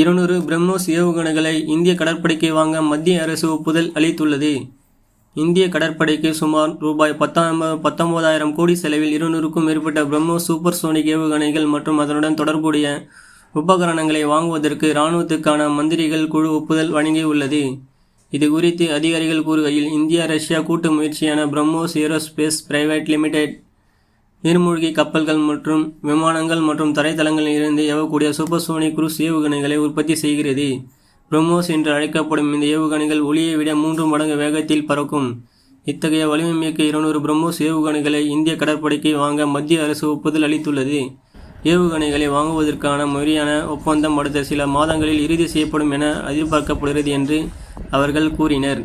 இருநூறு பிரம்மோஸ் ஏவுகணைகளை இந்திய கடற்படைக்கு வாங்க மத்திய அரசு ஒப்புதல் அளித்துள்ளது. இந்திய கடற்படைக்கு சுமார் ரூபாய் பத்தாம் பத்தொன்பதாயிரம் கோடி செலவில் இருநூறுக்கும் மேற்பட்ட பிரம்மோஸ் சூப்பர்சோனிக் ஏவுகணைகள் மற்றும் அதனுடன் தொடர்புடைய உபகரணங்களை வாங்குவதற்கு இராணுவத்துக்கான மந்திரிகள் குழு ஒப்புதல் வழங்கியுள்ளது. இது குறித்து அதிகாரிகள் கூறுகையில் இந்தியா ரஷ்யா கூட்டு முயற்சியான பிரம்மோஸ் ஏரோஸ்பேஸ் பிரைவேட் லிமிடெட் நீர்மூழ்கி கப்பல்கள் மற்றும் விமானங்கள் மற்றும் தரைத்தளங்களில் இருந்து ஏவக்கூடிய சூப்பர்சோனிக் குரூஸ் ஏவுகணைகளை உற்பத்தி செய்கிறது. பிரம்மோஸ் என்று அழைக்கப்படும் இந்த ஏவுகணைகள் ஒளியை விட மூன்று மடங்கு வேகத்தில் பறக்கும். இத்தகைய வலிமைமிக்க இருநூறு பிரம்மோஸ் ஏவுகணைகளை இந்திய கடற்படைக்கு வாங்க மத்திய அரசு ஒப்புதல் அளித்துள்ளது. ஏவுகணைகளை வாங்குவதற்கான முறையான ஒப்பந்தம் அடுத்த சில மாதங்களில் இறுதி செய்யப்படும் என எதிர்பார்க்கப்படுகிறது என்று அவர்கள் கூறினர்.